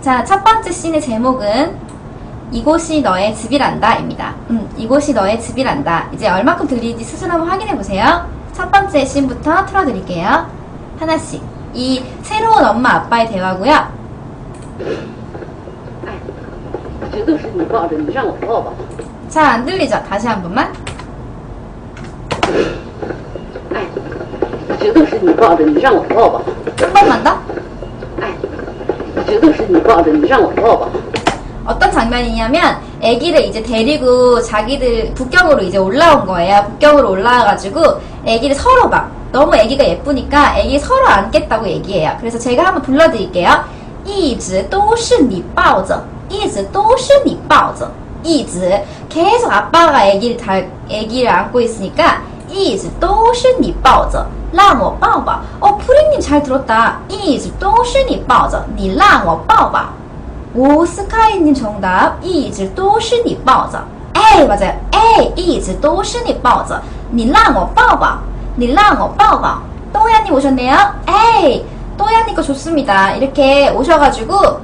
자, 첫 번째 씬의 제목은 이곳이 너의 집이란다입니다. 음, 이곳이 너의 집이란다. 이제 얼마큼 들리는지 스스로 한번 확인해 보세요. 첫 번째 씬부터 틀어드릴게요. 하나씩. 이 새로운 엄마 아빠의 대화고요. 这都是你抱着，你让我抱吧。 잘 안 들리죠? 다시 한 번만. 哎，这都是你抱着，你让我抱吧。 한 번만 더. 哎，这都是你抱着，你让我抱吧。 어떤 장면이냐면 아기를 이제 데리고 자기들 북경으로 이제 올라온 거예요. 북경으로 올라와가지고 아기를 서로 막 너무 아기가 예쁘니까 아기 서로 안겠다고 얘기해요. 그래서 제가 한번 불러드릴게요. 一直都是你抱着,一直都是你抱着,一直 계속 아빠가 아기를 다 아기를 안고 있으니까 一直都是你抱着,让我抱抱. 어 프리님 잘 들었다. 一直都是你抱着,你让我抱抱. 오 스카이님 정답 一直都是你抱着 에이 맞아요 에이 一直都是你抱着你让我抱抱你让我抱抱또야님 오셨네요 에이 또야님 거 좋습니다 이렇게 오셔가지고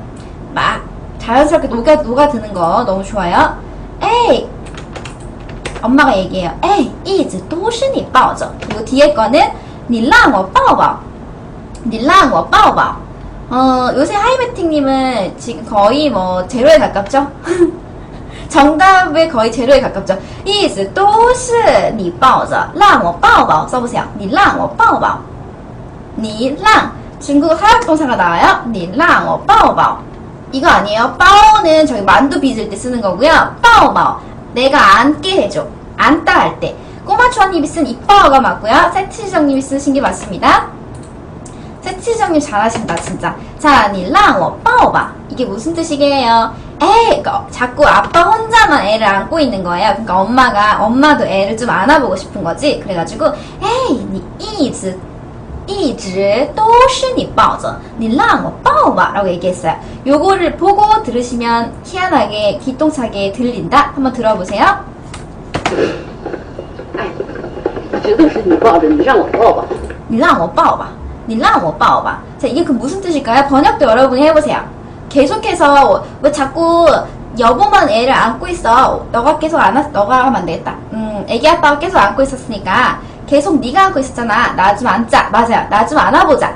막 자연스럽게 녹아, 녹아드는 거 너무 좋아요 에이 엄마가 얘기해요. 에이, 이즈 도시니 빠져. 그리고 뒤에 거는 닐랑워 빠워. 닐랑워 빠워. 어, 요새 하이베팅님은 지금 거의 뭐 제로에 가깝죠? 정답에 거의 제로에 가깝죠. 이즈 도시니 빠져. 랑워 빠워. 써보세요. 닐랑워 빠워. 닐랑. 중국어 사역동사가 나와요. 닐랑워 빠워. 이거 아니에요. 빠오는 저기 만두 빚을 때 쓰는 거고요. 빠오바오. 내가 앉게 해줘. 앉다 할 때. 꼬마초원님이 쓴 이뻐가 맞고요. 세트시장님이 쓰신 게 맞습니다. 세트시장님 잘하신다 진짜. 자, 니랑 오빠오바. 이게 무슨 뜻이게요? 에이, 그러니까 자꾸 아빠 혼자만 애를 안고 있는 거예요. 그러니까 엄마가 엄마도 애를 좀 안아보고 싶은 거지. 그래가지고 에이, 니 이즈 一直都是你抱着你让我抱吧 라고 얘기했어요. 요거를 보고 들으시면 희한하게 기똥차게 들린다. 한번 들어보세요. 哎，这都是你抱着，你让我抱吧。 你让我抱吧. 你让我抱吧. 자, 이게 그 무슨 뜻일까요? 번역도 여러분이 해보세요. 계속해서 왜 자꾸 여보만 애를 안고 있어? 너가 계속 안았, 너가 하면 안 되겠다. 음, 애기 아빠가 계속 안고 있었으니까 계속 네가 하고 있었잖아. 나 좀 앉자. 맞아요. 나 좀 안아보자.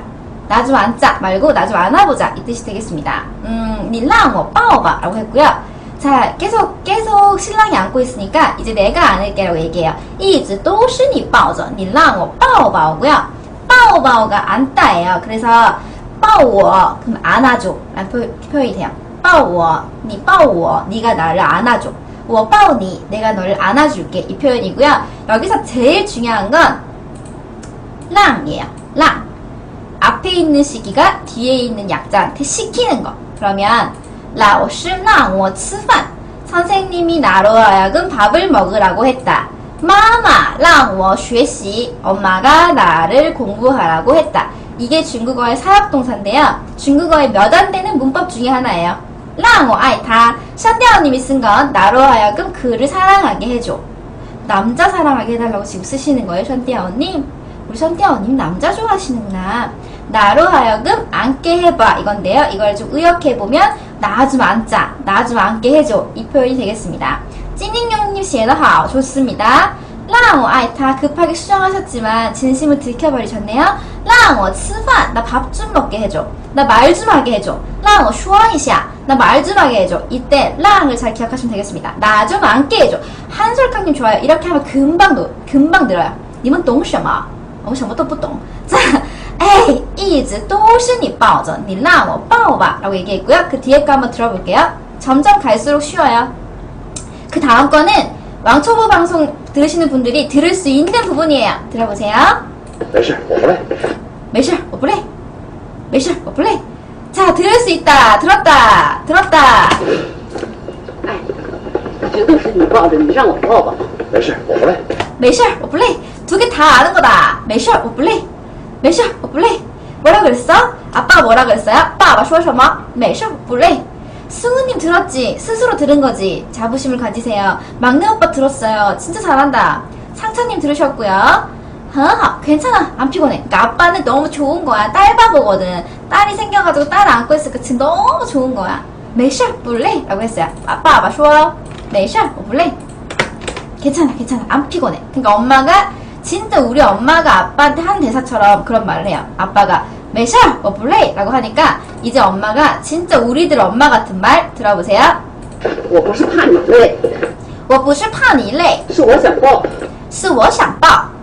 나 좀 앉자 말고 나 좀 안아보자 이 뜻이 되겠습니다. 음, 닐랑 오빠 오바라고 했고요. 자, 계속 계속 신랑이 안고 있으니까 이제 내가 안을게라고 얘기해요. 이즈 또시니 빠오죠. 닐랑 오빠 뭐, 오바오고요. 빠오바오가 안다예요. 그래서 빠오워 그럼 안아줘 라는 표, 표현이 돼요. 빠오워 니 빠오워 니가 나를 안아줘. 워 빠오니 내가 너를 안아줄게 이 표현이고요. 여기서 제일 중요한 건 랑이에요. 랑 앞에 있는 시기가 뒤에 있는 약자한테 시키는 거. 그러면 老师让我吃饭 선생님이 나로 하여금 밥을 먹으라고 했다. 마마 让我学习 엄마가 나를 공부하라고 했다. 이게 중국어의 사역동사인데요. 중국어의 몇 안 되는 문법 중에 하나예요. 랑오 아이 다 샨디아오님이 쓴 건 나로 하여금 그를 사랑하게 해줘. 남자 사랑하게 해달라고 지금 쓰시는 거예요, 샨디아오님 우리 션디아오님 남자 좋아하시는구나. 나로 하여금 앉게 해봐 이건데요. 이걸 좀 의역해보면 나 좀 앉자, 나 좀 앉게 해줘 이 표현이 되겠습니다. 찐잉용님 씨에다 좋습니다. 랑오 아이 다 급하게 수정하셨지만 진심을 들켜버리셨네요. 랑오 치판 나밥 좀 먹게 해줘. 나 말 좀 하게 해줘. 랑오 슈아이샤 뭐 나 말 좀 하게 해줘. 이때 让을 잘 기억하시면 되겠습니다. 나 좀 앉게 해줘. 한솔강님 좋아요. 이렇게 하면 금방 도, 금방 들어요. 님은 懂什么?我什么都不懂. 자, 에이, 一直都是你抱着,你让我抱吧 라고 얘기했고요. 그 뒤에 거 한번 들어볼게요. 점점 갈수록 쉬워요. 그 다음 거는 왕초보 방송 들으시는 분들이 들을 수 있는 부분이에요. 들어보세요. 没事，我不累。没事,我不累. 没事,我不累. 자, 들을 수 있다. 들었다. 들었다. 哎，这都是你抱着，你让我抱吧。没事，我不累。没事,我不累. 두 개 다 아는 거다. 没事,我不累.没事,我不累. 뭐라 그랬어? 아빠가 뭐라 그랬어요? 아빠说什么?没事,我不累. 승우님 들었지? 스스로 들은 거지? 자부심을 가지세요. 막내 오빠 들었어요. 진짜 잘한다. 상차님 들으셨고요. 하 괜찮아. 안 피곤해. 그러니까 아빠는 너무 좋은 거야. 딸바보거든. 딸이 생겨가지고 딸을 안고 있으니까 지금 너무 좋은 거야. 메샤 볼래? 라고 했어요. 아빠 아빠 쇼. 메샤 어, 볼래? 괜찮아 괜찮아 안 피곤해. 그러니까 엄마가 진짜 우리 엄마가 아빠한테 하는 대사처럼 그런 말을 해요. 아빠가 메샤 어 볼래? 라고 하니까 이제 엄마가 진짜 우리들 엄마 같은 말 들어보세요. 我不是怕你累，我不是怕你累是我想抱。是我想抱.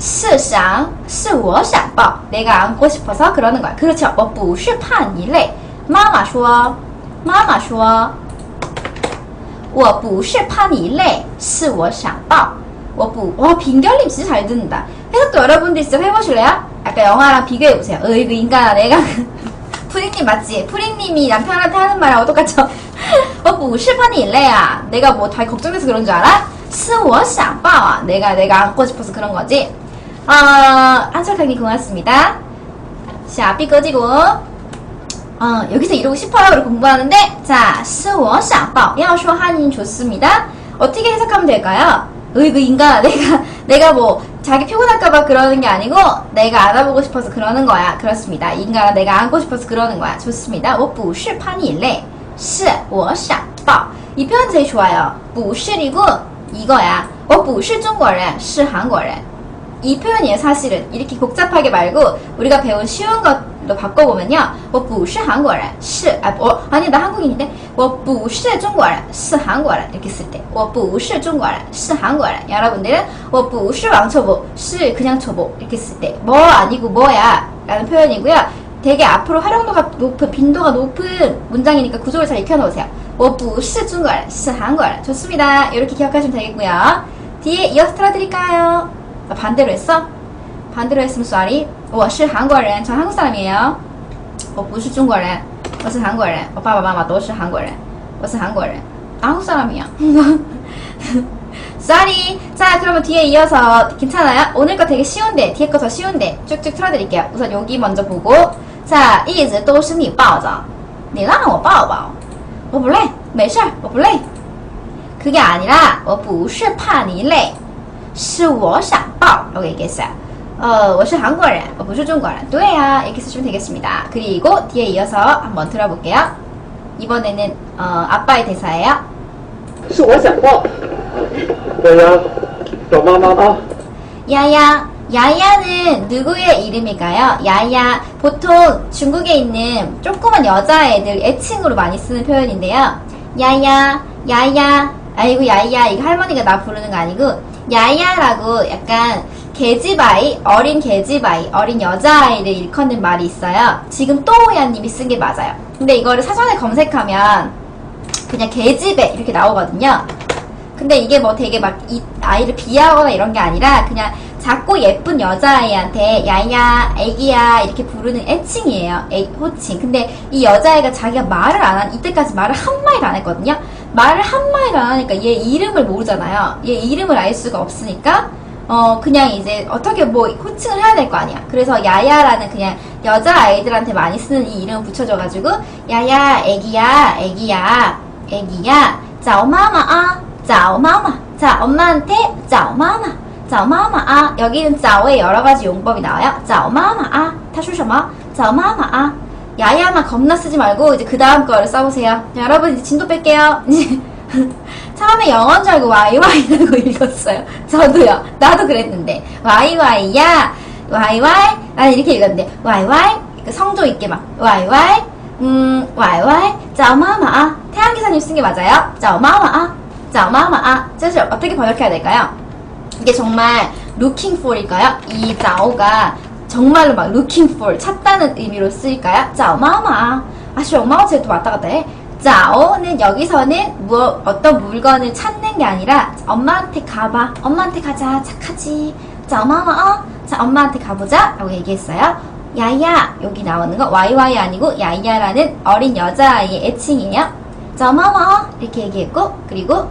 是想是我想抱. 내가 안고 싶어서 그러는 거야. 그렇죠. 我不是怕你累.妈妈说妈妈说我不是怕你累，是我想抱。我不, 와, 빈결님 진짜 잘 듣는다. 해석도 여러분들 직접 해보실래요? 아까 영화랑 비교해보세요. 어이, 그 인간아, 내가. 푸딩님 맞지? 푸딩님이 남편한테 하는 말하고 똑같죠? 我不是怕你累啊. 내가 뭐 다 걱정돼서 그런 줄 알아? 是我想抱啊. 내가, 내가 안고 싶어서 그런 거지. 어, 한철강님 고맙습니다. 자, 삐 꺼지고. 어, 여기서 이러고 싶어요. 그리고 공부하는데, 자, 是我想抱. 要说 한인 좋습니다. 어떻게 해석하면 될까요? 으이, 그 인간, 내가, 내가 뭐, 자기 피곤할까봐 그러는 게 아니고, 내가 안아보고 싶어서 그러는 거야. 그렇습니다. 이 인간아, 내가 안고 싶어서 그러는 거야. 좋습니다. 我不是怕你累,是我想抱. 이 표현 제일 좋아요. 不是이고, 이거야. 我不是中国人,是韩国人. 이 표현이에요, 사실은. 이렇게 복잡하게 말고, 우리가 배운 쉬운 것로 바꿔보면요. 我不是韩国人,是, 아, 어, 아니, 나 한국인인데? 我不是中国人,是韩国人. 이렇게 쓸 때. 我不是中国人,是韩国人. 여러분들은 我不是왕초보, 是 그냥 초보. 이렇게 쓸 때. 뭐 아니고 뭐야. 라는 표현이고요. 되게 앞으로 활용도가 높은, 빈도가 높은 문장이니까 구조를 잘 익혀놓으세요. 我不是中国人,是韩国人. 좋습니다. 이렇게 기억하시면 되겠고요. 뒤에 이어서 틀어드릴까요? 아, 반대로 했어? 반대로 했으면 쏘리. 我是韩国人. 저 한국 사람이에요. 我不是中国人.我是韩国人. 我爸爸妈妈都是韩国人.我是韩国人. 한국 사람이야. 쏘리. 자, 그러면 뒤에 이어서 괜찮아요? 오늘 거 되게 쉬운데, 뒤에 거 더 쉬운데 쭉쭉 틀어드릴게요. 우선 여기 먼저 보고. 자, 一直都是你抱着.你让我抱抱.我不累.没事,我不累. 그게 아니라 我不是怕你累. 是我想抱라고 얘기했어요. 어, 我是韩国人,我不是中国人. 对呀, 이렇게 쓰시면 되겠습니다. 그리고 뒤에 이어서 한번 들어볼게요. 이번에는 어, 아빠의 대사예요. 是我想抱。对呀，找妈妈啊。 야야, 야야는 누구의 이름일까요? 야야, 보통 중국에 있는 조그만 여자애들 애칭으로 많이 쓰는 표현인데요. 야야, 야야, 아이고 야야, 이거 할머니가 나 부르는 거 아니고 야야라고 약간 개지바이, 어린 개지바이, 어린 여자아이를 일컫는 말이 있어요. 지금 또야님이 쓴 게 맞아요. 근데 이거를 사전에 검색하면 그냥 개집애 이렇게 나오거든요. 근데 이게 뭐 되게 막 이 아이를 비하거나 이런 게 아니라 그냥 작고 예쁜 여자아이한테 야야, 애기야 이렇게 부르는 애칭이에요. 애, 호칭. 근데 이 여자아이가 자기가 말을 안 한, 이때까지 말을 한마디도 안 했거든요. 말을 한마디도 안 하니까 얘 이름을 모르잖아요. 얘 이름을 알 수가 없으니까 어, 그냥 이제 어떻게 뭐 호칭을 해야 될 거 아니야. 그래서 야야라는 그냥 여자 아이들한테 많이 쓰는 이 이름을 붙여줘가지고 야야, 애기야, 애기야, 애기야, 자, 엄마마, 아, 자, 엄마마. 자, 엄마한테, 자, 엄마마. 자, 엄마마, 아. 여기는 자오의 여러 가지 용법이 나와요. 자, 엄마마, 아. 타슈셔마. 자, 엄마마, 아. 야야만 겁나 쓰지 말고 이제 그 다음 거를 써보세요. 자, 여러분 이제 진도 뺄게요. 처음에 영어인 줄 알고 와이와이라고 읽었어요. 저도요. 나도 그랬는데 와이와이야 와이와이 나는 이렇게 읽었는데 와이와이 그 성조 있게 막 와이와이 음 와이와이 짜마마 태양 기사님 쓴 게 맞아요. 짜마마 짜마마 뜻을 어떻게 번역해야 될까요? 이게 정말 looking for일까요? 이 자오가 정말로 막 looking for 찾다는 의미로 쓰일까요? 자오마마 아쉬 엄마가 쟤도 왔다 갔다 해. 자오는 여기서는 뭐 어떤 물건을 찾는 게 아니라 엄마한테 가봐. 엄마한테 가자. 착하지. 자, 엄마마 어? 자, 엄마한테 가보자. 라고 얘기했어요. 야야 여기 나오는 거 YY 아니고 야야라는 어린 여자아이의 애칭이에요. 저마워 이렇게 얘기했고 그리고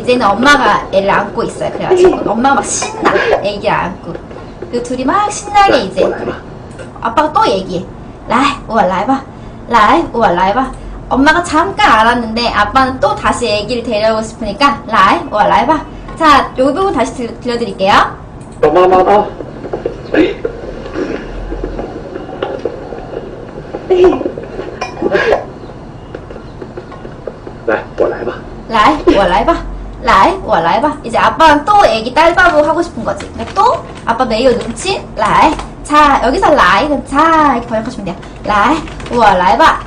이제는 엄마가 애를 안고 있어요. 그래가지고 엄마가 막 신나 애기를 안고 그 둘이 막 신나게 이제 아빠가 또 얘기해. 라이 우와 라이바 라이 우와 라이바 엄마가 잠깐 알았는데 아빠는 또 다시 애기를 데려오고 싶으니까 라이 우와 라이바 자, 요 부분 다시 들, 들려드릴게요. 找妈妈啊！来，我来吧。 라이, 와 라이바. 라이, 와 라이바. 이제 아빠는 또 애기 딸바보 하고 싶은 거지. 근데 또 아빠 메이어 눈치. 라이. 자, 여기서 라이는 자 이렇게 번역하시면 돼요. 라이, 와 라이바.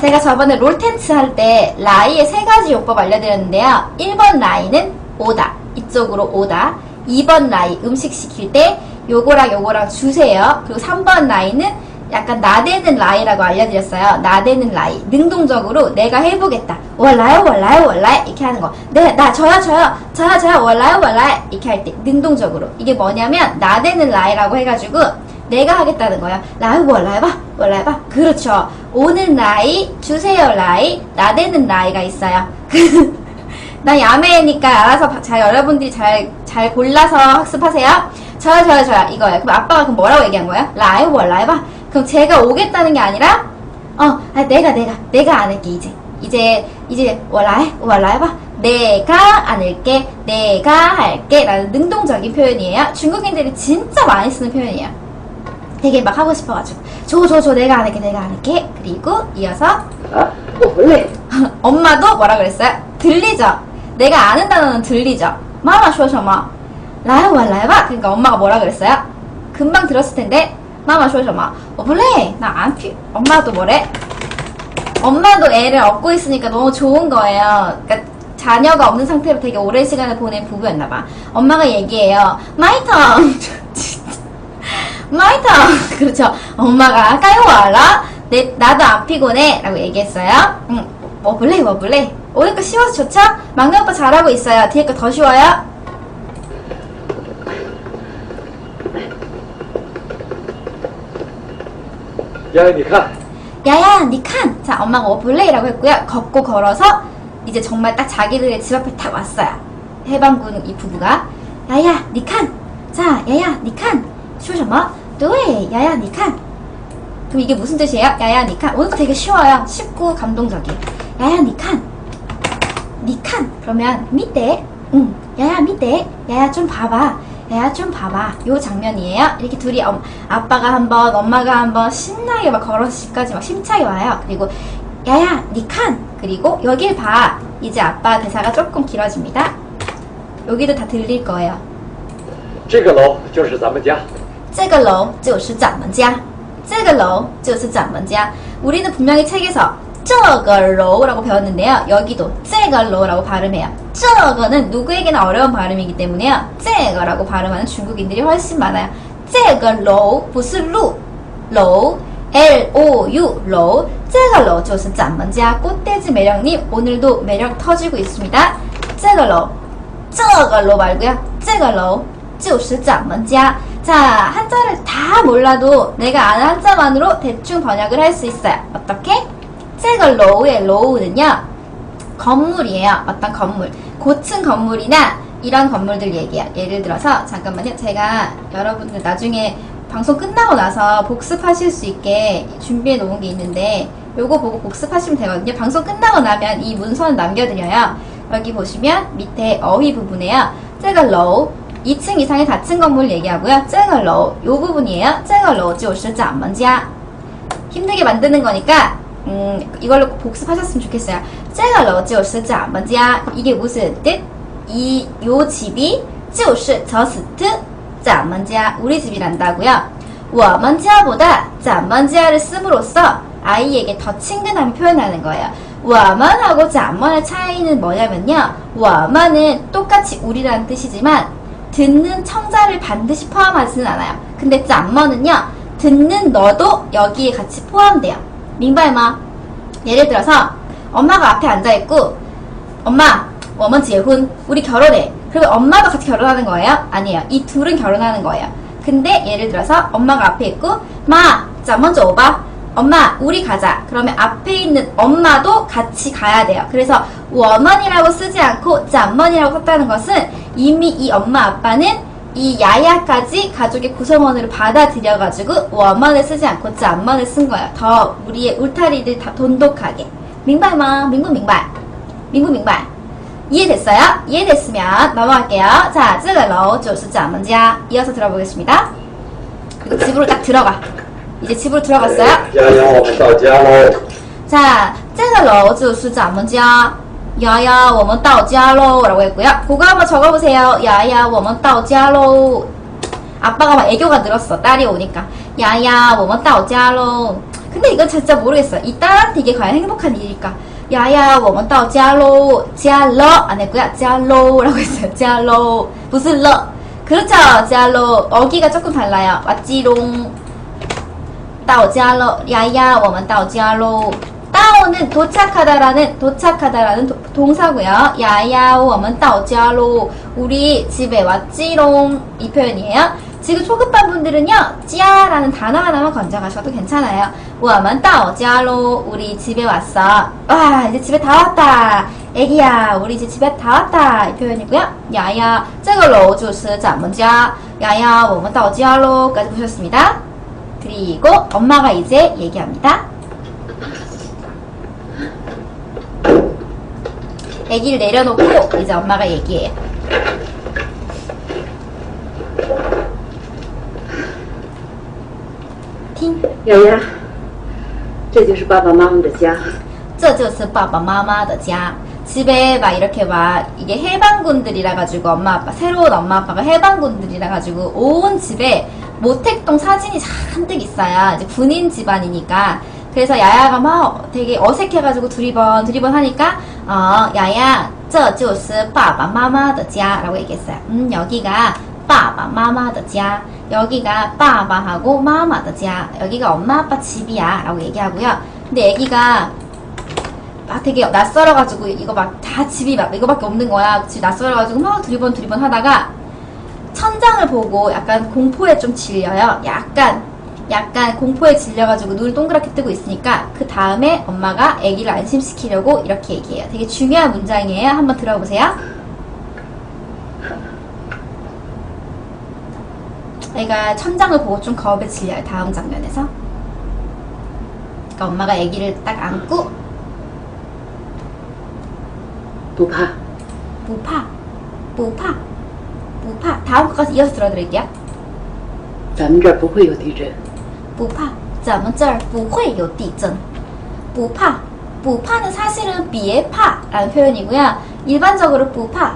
제가 저번에 롤텐츠 할 때 라이의 세 가지 요법 알려드렸는데요. 1번 라이는 오다. 이쪽으로 오다. 2번 라이 음식 시킬 때 요거랑 요거랑 주세요. 그리고 3번 라이는 약간 나대는 라이라고 알려드렸어요. 나대는 라이. 능동적으로 내가 해보겠다. 월라요, 월라요, 월라요. 이렇게 하는 거. 네, 나, 저요, 저요, 저요, 저요, 월라요, 월라요. 이렇게 할 때. 능동적으로. 이게 뭐냐면, 나대는 라이라고 해가지고, 내가 하겠다는 거야. 라이, 월라요, 봐, 월라요, 봐. 그렇죠. 오는 라이, 주세요, 라이, 나대는 라이가 있어요. 나 야매니까 알아서 바- 잘 여러분들이 잘, 잘 골라서 학습하세요. 저요, 저요, 저요. 이거예요. 그럼 아빠가 그럼 뭐라고 얘기한 거야? 라이, 월라요, 봐. 그럼 제가 오겠다는 게 아니라 어, 아, 내가 내가 내가 안 할게 이제 이제 이제 와라해 와라해봐 내가 안 할게 내가 할게 라는 능동적인 표현이에요. 중국인들이 진짜 많이 쓰는 표현이에요. 되게 막 하고 싶어가지고 저 저 저 내가 안 할게 내가 안 할게 그리고 이어서 아, 뭐 원래 엄마도 뭐라 그랬어요? 들리죠? 내가 아는 단어는 들리죠? 마마 쇼셔마 라이와 라이와 그러니까 엄마가 뭐라 그랬어요? 금방 들었을 텐데 마마 说什么? 어 볼래? 나 안 피. 엄마도 뭐래? 엄마도 애를 업고 있으니까 너무 좋은 거예요. 그러니까 자녀가 없는 상태로 되게 오랜 시간을 보낸 부부였나 봐. 엄마가 얘기해요. 마이턴. 마이턴. 그렇죠. 엄마가 까요 알아? 내 나도 안 피곤해. 라고 얘기했어요. 응. 뭐 볼래? 뭐 볼래? 오늘 거 쉬워서 좋죠? 막내 오빠 잘하고 있어요. 뒤에 거 더 쉬워요? 야야 니칸 야야 니칸. 자 엄마가 뭐 어플레이라고 했고요. 걷고 걸어서 이제 정말 딱 자기들의 집 앞에 딱 왔어요. 해방군 이 부부가. 야야 니칸. 자 야야 니칸. 쇼셔머 또해. 야야 니칸. 그럼 이게 무슨 뜻이에요? 야야 니칸. 오늘도 되게 쉬워요. 쉽고 감동적이에요 야야 니칸. 니칸. 그러면 밑에 응. 야야 밑에. 야야 좀 봐봐. 야야, 좀 봐봐. 요 장면이에요. 이렇게 둘이 엄, 아빠가 한 번, 엄마가 한 번 신나게 막 걸어서 집까지 막 힘차게 와요. 그리고, 야야, 니칸! 그리고 여길 봐. 이제 아빠 대사가 조금 길어집니다. 여기도 다 들릴 거예요. 这个楼就是咱们家。这个楼就是咱们家.这个楼就是咱们家. 우리는 분명히 책에서 这个楼라고 배웠는데요. 여기도 这个楼라고 발음해요. 这个는 누구에게나 어려운 발음이기 때문에요. 这个라고 발음하는 중국인들이 훨씬 많아요. 这个楼不是路楼 L O U 楼这个楼就是咱们家 꽃돼지 매력님 오늘도 매력 터지고 있습니다. 这个楼这个楼말고요. 这个楼就是咱们家. 자, 한자를 다 몰라도 내가 아는 한자만으로 대충 번역을 할 수 있어요. 어떻게? 흰색을 로우의 로우는요. 건물이에요. 어떤 건물. 고층 건물이나 이런 건물들 얘기야. 예를 들어서 잠깐만요. 제가 여러분들 나중에 방송 끝나고 나서 복습하실 수 있게 준비해 놓은 게 있는데 요거 보고 복습하시면 되거든요. 방송 끝나고 나면 이 문서는 남겨드려요. 여기 보시면 밑에 어휘 부분에요. 제걸 로우 2층 이상의 닫힌 건물 얘기하고요. 제걸 로우 요 부분이에요. 제걸 로우 지 오실지 안 먼지야. 힘들게 만드는 거니까 음, 이걸로 꼭 복습하셨으면 좋겠어요. 这个楼就是咱们家 이게 무슨 뜻? 이 요 집이 就是저스트咱们家 우리 집이란다고요. 我们家보다 咱们家를 씀으로써 아이에게 더 친근함을 표현하는 거예요. 我们하고 咱们의 차이는 뭐냐면요. 我们은 똑같이 우리라는 뜻이지만 듣는 청자를 반드시 포함하지는 않아요. 근데 咱们은요. 듣는 너도 여기에 같이 포함돼요. 민발마. 예를 들어서 엄마가 앞에 앉아 있고 엄마, 我们结婚 우리 결혼해. 그리고 엄마도 같이 결혼하는 거예요? 아니에요. 이 둘은 결혼하는 거예요. 근데 예를 들어서 엄마가 앞에 있고 마, 자 먼저 오봐. 엄마, 우리 가자. 그러면 앞에 있는 엄마도 같이 가야 돼요. 그래서 워먼이라고 쓰지 않고 짬먼이라고 썼다는 것은 이미 이 엄마 아빠는 이 야야까지 가족의 구성원으로 받아들여가지고 워먼을 쓰지 않고 짬먼을 쓴 거예요. 더 우리의 울타리를 다 돈독하게. 민발마, 민구 민발. 민구 민발. 이해됐어요? 이해됐으면 넘어갈게요. 자, 这个楼就是咱们家. 이어서 들어보겠습니다. 그리고 집으로 딱 들어가. 이제 집으로 들어갔어요. 丫丫，我们到家喽。 자, 这个楼就是咱们家. 야 야, 我们到家喽. 라고 했고요. 그거 한번 적어보세요. 야야, 我们到家喽. 아빠가 막 애교가 늘었어. 딸이 오니까. 야야, 我们到家喽. 근데 이건 진짜 모르겠어요. 이 딸한테 이게 과연 행복한 일일까? 야야, 我们到家喽. 家了. 안 했고요. 家喽. 라고 했어요. 家喽. 무슨 러? 그렇죠. 家喽. 어기가 조금 달라요. 왔지롱. 到家了, 야야, 我们到家喽. 따오는 도착하다라는 도착하다라는 도- 동사고요. 야야, 我们到家喽. 우리 집에 왔지롱 이 표현이에요. 지금 초급반 분들은요, 찌야라는 단어 하나만 건져가셔도 괜찮아요. 我们到家喽. 우리 집에 왔어. 와, 이제 집에 다 왔다. 애기야, 우리 이제 집에 다 왔다. 이 표현이고요. 야야, 这个楼就是咱们家. 야야, 我们到家喽. 까지 보셨습니다. 그리고 엄마가 이제 얘기합니다. 아기를 내려놓고 이제 엄마가 얘기해요. 听，丫丫，这就是爸爸妈妈的家。这就是爸爸妈妈的家. 집에 막 이렇게 막 이게 해방군들이라 가지고 엄마 아빠 새로운 엄마 아빠가 해방군들이라 가지고 온 집에 모택동 사진이 잔뜩 있어요. 이제 군인 집안이니까 그래서 야야가 막 되게 어색해가지고 두리번 두리번 하니까 어 야야 这就是爸爸妈妈的家 라고 얘기했어요. 음 여기가 爸爸妈妈的家 여기가 빠바하고 마마의 家 여기가 엄마 아빠 집이야 라고 얘기하고요. 근데 애기가 막 되게 낯설어가지고 이거 막 다 집이 막 이거밖에 없는 거야. 집 낯설어가지고 막 두리번 두리번 하다가 천장을 보고 약간 공포에 좀 질려요. 약간 약간 공포에 질려가지고 눈을 동그랗게 뜨고 있으니까 그 다음에 엄마가 아기를 안심시키려고 이렇게 얘기해요. 되게 중요한 문장이에요. 한번 들어보세요. 애가 천장을 보고 좀 겁에 질려요. 다음 장면에서. 그러니까 엄마가 아기를 딱 안고 不怕，不怕,不怕,不怕. 다음 것까지 이어서 들어드릴게요. 咱们这儿不会有地震。 不怕,咱们这儿不会有地震.不怕,不怕는 사실은 비에파라는 표현이고요. 일반적으로 不怕,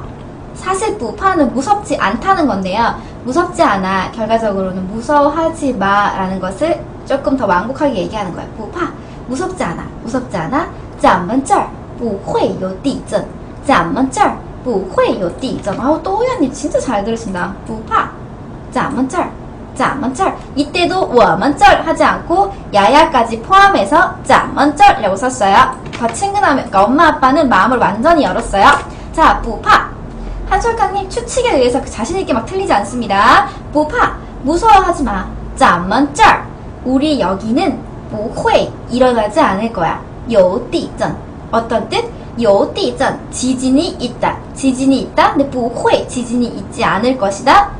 사실 不怕는 무섭지 않다는 건데요. 무섭지 않아. 결과적으로는 무서워하지 마라는 것을 조금 더 완곡하게 얘기하는 거예요. 不怕, 무섭지 않아. 무섭지 않아. 咱们这儿不会有地震.咱们这儿不会有地震. 아우, 또 호연님 진짜 잘 들으신다. 不怕.咱们这儿 자먼절 이때도 워먼절 하지 않고 야야까지 포함해서 자먼절이라고 썼어요. 더 친근하면 그러니까 엄마 아빠는 마음을 완전히 열었어요. 자 부파 한솔강님 추측에 의해서 그 자신있게 막 틀리지 않습니다. 부파 무서워하지 마. 자먼절 우리 여기는 무회 일어나지 않을 거야. 요띠전 어떤 뜻? 요띠전 지진이 있다. 지진이 있다. 근데 무회 지진이 있지 않을 것이다.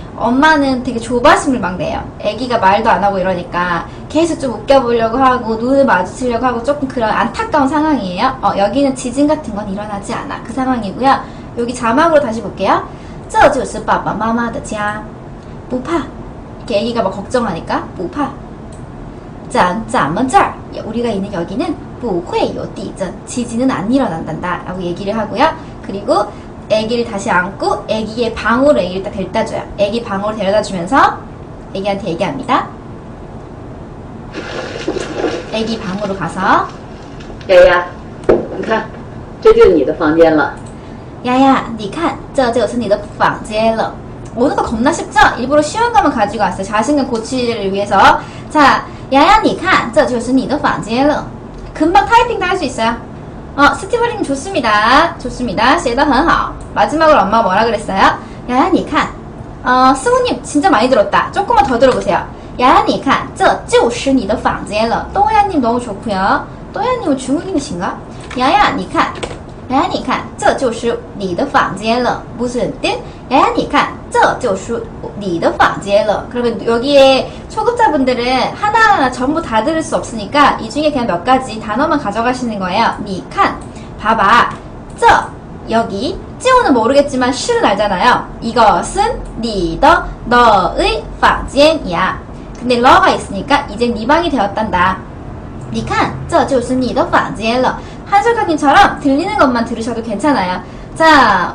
엄마는 되게 조바심을 막 내요. 애기가 말도 안 하고 이러니까 계속 좀 웃겨보려고 하고 눈을 마주치려고 하고 조금 그런 안타까운 상황이에요. 어, 여기는 지진 같은 건 일어나지 않아. 그 상황이고요. 여기 자막으로 다시 볼게요. 这就是爸爸妈妈的家.不怕. 이렇게 애기가 막 걱정하니까 不怕.咱咱们这儿 우리가 있는 여기는 不会有地震 지진은 안 일어난단다 라고 얘기를 하고요 그리고 애기를 다시 안고 애기의 방으로 애기를 딱 데려다 줘요 애기 방으로 데려다 주면서 애기한테 얘기합니다 애기 방으로 가서 丫丫， 你看，这就是你的房间了。 야야, 你看,这就是你的房间了. 오는 거 겁나 쉽죠? 일부러 쉬운 것만 가지고 왔어요. 자신감 고치를 위해서. 자, 야야, 你看,这就是你的房间了. 금방 타이핑도 할 수 있어요. 어, 스티브링 좋습니다. 좋습니다.写得很好. 마지막으로 엄마가 뭐라 그랬어요? 야야, 你看. 어, 승우님 진짜 많이 들었다. 조금만 더 들어보세요. 야야, 你看,这就是你的房间了. 또야님 너무 좋고요. 또야님은 중국인이신가? 야야, 你看.雅雅，你看，这就是你的房间了，不是땐雅雅，你看， 这就是你的房间了。그러면여기에 초급자분들은 하나하나 전부 다 들을 수 없으니까 이 중에 그냥 몇 가지 단어만 가져가시는 거예요. 你看, 봐봐. 这 여기 这는 모르겠지만 실은 알잖아요. 이것은 你的 너의 房间이야. 근데 러가 있으니까 이제 네 방이 되었단다. 你看，这就是你的房间了。 한솔카님처럼 들리는 것만 들으셔도 괜찮아요. 자,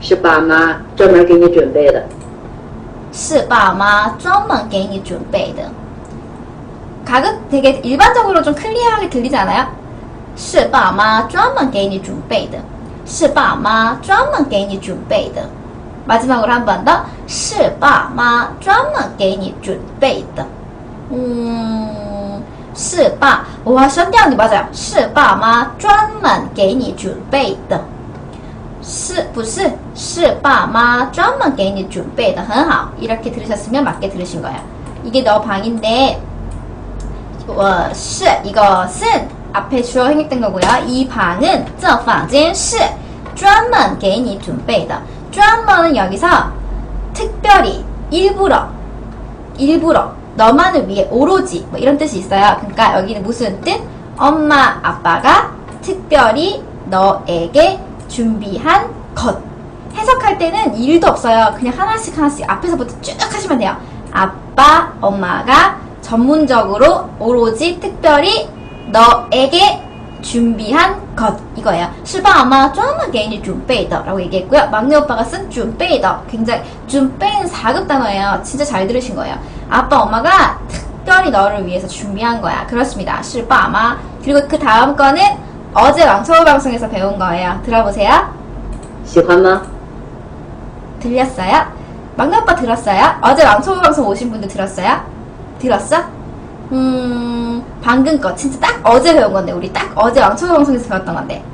是爸妈专门给你准备的。是爸妈专门给你准备的. 가급 되게 일반적으로 좀 클리어하게 들리지 않아요? 是爸妈专门给你准备的.是爸妈专门给你准备的. 마지막으로 한 번 더. 是爸妈专门给你准备的. 음, 是爸, 와, 션디언니 맞아요. 是爸妈专门给你准备的. 是不是是爸妈专门给你准备的很好 이렇게 들으셨으면 맞게 들으신 거예요 이게 너 방인데 어, 是 이것은 앞에 주어 행역된 거고요 이 방은 这房间是专门给你准备的专门은 여기서 특별히 일부러 일부러 너만을 위해 오로지 뭐 이런 뜻이 있어요 그러니까 여기는 무슨 뜻? 엄마 아빠가 특별히 너에게 준비한 것. 해석할 때는 일도 없어요. 그냥 하나씩 하나씩 앞에서부터 쭉 하시면 돼요. 아빠, 엄마가 전문적으로 오로지 특별히 너에게 준비한 것 이거예요. 실방 엄마가 조금만 개인이 준베이더라고 얘기했고요. 막내 오빠가 쓴 준베이더 굉장히 준베는 4급 단어예요. 진짜 잘 들으신 거예요. 아빠 엄마가 특별히 너를 위해서 준비한 거야. 그렇습니다. 실방 아마 그리고 그 다음 거는 어제 왕초보 방송에서 배운 거예요. 들어보세요. 喜欢吗？ 들렸어요? 막내 오빠 들었어요? 어제 왕초보 방송 오신 분들 들었어요? 들었어? 음, 방금 거 진짜 딱 어제 배운 건데 우리 딱 어제 왕초보 방송에서 배웠던 건데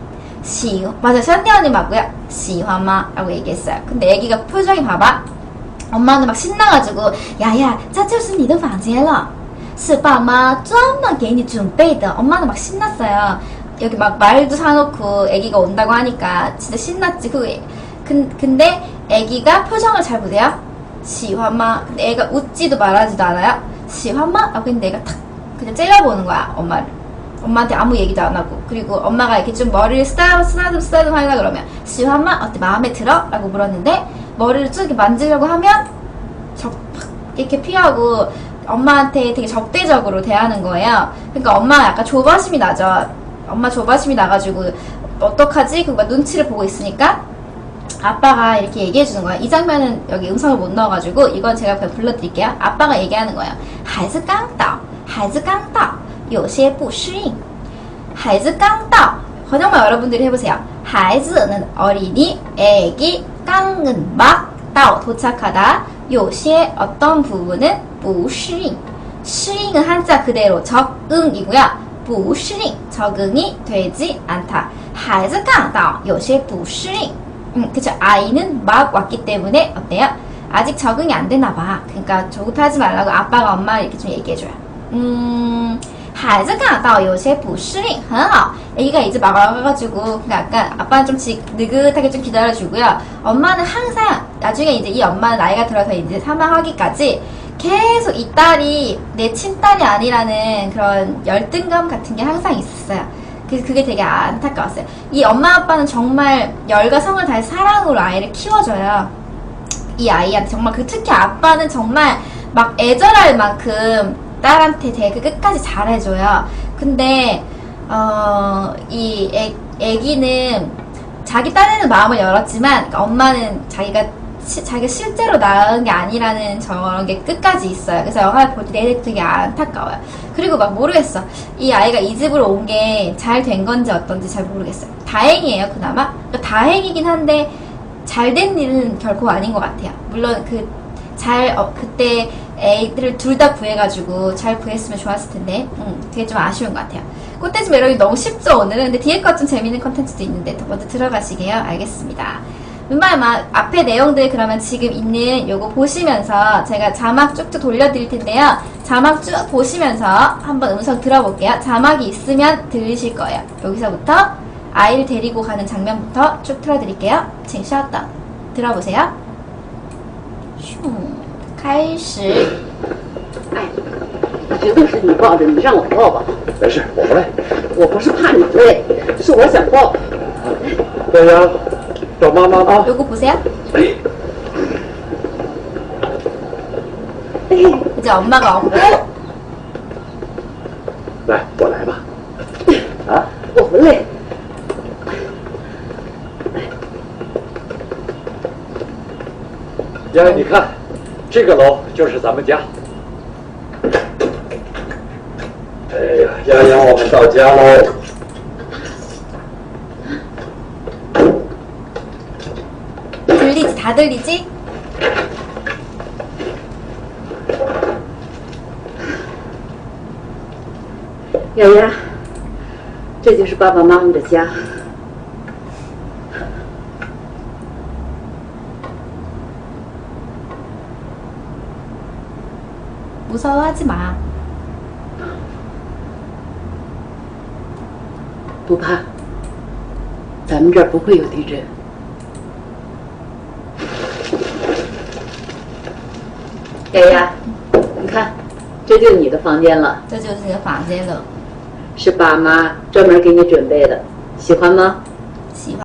시 맞아 션디 언니 맞고요 시화마 라고 얘기했어요 근데 애기가 표정이 봐봐 엄마는 막 신나가지고 야야 这就是你的房间了是爸妈专门给你准备的 엄마는 막 신났어요 여기 막 말도 사놓고 애기가 온다고 하니까 진짜 신났지 그 근, 근데 애기가 표정을 잘 보세요. 시화마. 근데 애가 웃지도 말하지도 않아요. 시화마? 아 근데 애가 탁 그냥 째려보는 거야 엄마를. 엄마한테 아무 얘기도 안 하고. 그리고 엄마가 이렇게 좀 머리를 쓰다듬 쓰다듬 쓰다듬 하려 그러면 시화마 어때 마음에 들어? 라고 물었는데 머리를 쭉 이렇게 만지려고 하면 적 이렇게 피하고 엄마한테 되게 적대적으로 대하는 거예요. 그러니까 엄마가 약간 조바심이 나죠 엄마 조바심이 나가지고 어떡하지? 그막 눈치를 보고 있으니까 아빠가 이렇게 얘기해 주는 거야. 이 장면은 여기 음성을 못 넣어가지고 이건 제가 그냥 불러드릴게요. 아빠가 얘기하는 거예요. 孩子刚到,孩子刚到,有些不适应.孩子刚到. 정말 여러분들이 해보세요. 孩子는 어린이, 애기, 깡은 막, 到 도착하다. 有些 어떤 부분은 不适应. 适应은 한자 그대로 적응이고요. 不适应 적응이 되지 않다. 孩子刚到,有些不适应. 음, 그쵸. 아이는 막 왔기 때문에 어때요? 아직 적응이 안 되나 봐. 그러니까 조급하지 말라고 아빠가 엄마 이렇게 좀 얘기해줘요. 음, 孩子刚到有些不适应很好 애기가 이제 막 와가지고 그러니까 약간 아빠는 좀 지, 느긋하게 좀 기다려주고요 엄마는 항상 나중에 이제 이 엄마는 나이가 들어서 이제 사망하기까지 계속 이 딸이 내 친딸이 아니라는 그런 열등감 같은 게 항상 있었어요 그 그래서 그게 되게 안타까웠어요. 이 엄마 아빠는 정말 열과 성을 다해 사랑으로 아이를 키워줘요. 이 아이한테 정말 그 특히 아빠는 정말 막 애절할 만큼 딸한테 되게 끝까지 잘해줘요. 근데 어이 애기는 자기 딴에는 마음을 열었지만 그러니까 엄마는 자기가 시- 자기가 실제로 낳은 게 아니라는 저런 게 끝까지 있어요. 그래서 영화를 볼 때 되게 안타까워요. 그리고 막 모르겠어. 이 아이가 이 집으로 온 게 잘 된 건지 어떤지 잘 모르겠어요. 다행이에요, 그나마. 그러니까 다행이긴 한데 잘 된 일은 결코 아닌 것 같아요. 물론 그 잘 어, 그때 애들을 둘 다 구해가지고 잘 구했으면 좋았을 텐데, 음, 그게 좀 아쉬운 것 같아요. 꽃돼지 매력이 너무 쉽죠, 오늘은? 근데 뒤에 것 좀 재밌는 컨텐츠도 있는데, 먼저 들어가시게요. 알겠습니다. 웬만하면 앞에 내용들 그러면 지금 있는 요거 보시면서 제가 자막 쭉쭉 돌려드릴 텐데요. 자막 쭉 보시면서 한번 음성 들어볼게요. 자막이 있으면 들리실 거예요. 여기서부터 아이를 데리고 가는 장면부터 쭉 틀어드릴게요. 지금 쉬었다 들어보세요. 슝. 开始。哎，绝对是你抱着，你让我抱吧。没事，我不累。我不是怕你累，是我想抱。大家找妈妈啊。有个菩萨。哎，叫妈妈。来，我来吧。啊，我不累。姐，你看。这个楼就是咱们家。哎呀，洋洋，我们到家喽！举起他的礼金。洋洋，这就是爸爸妈妈的家。무서워하지 마. 不怕，咱们这儿不会有地震。丫丫，你看，这就是你的房间了，这就是你的房间了。是爸妈专门给你准备的，喜欢吗？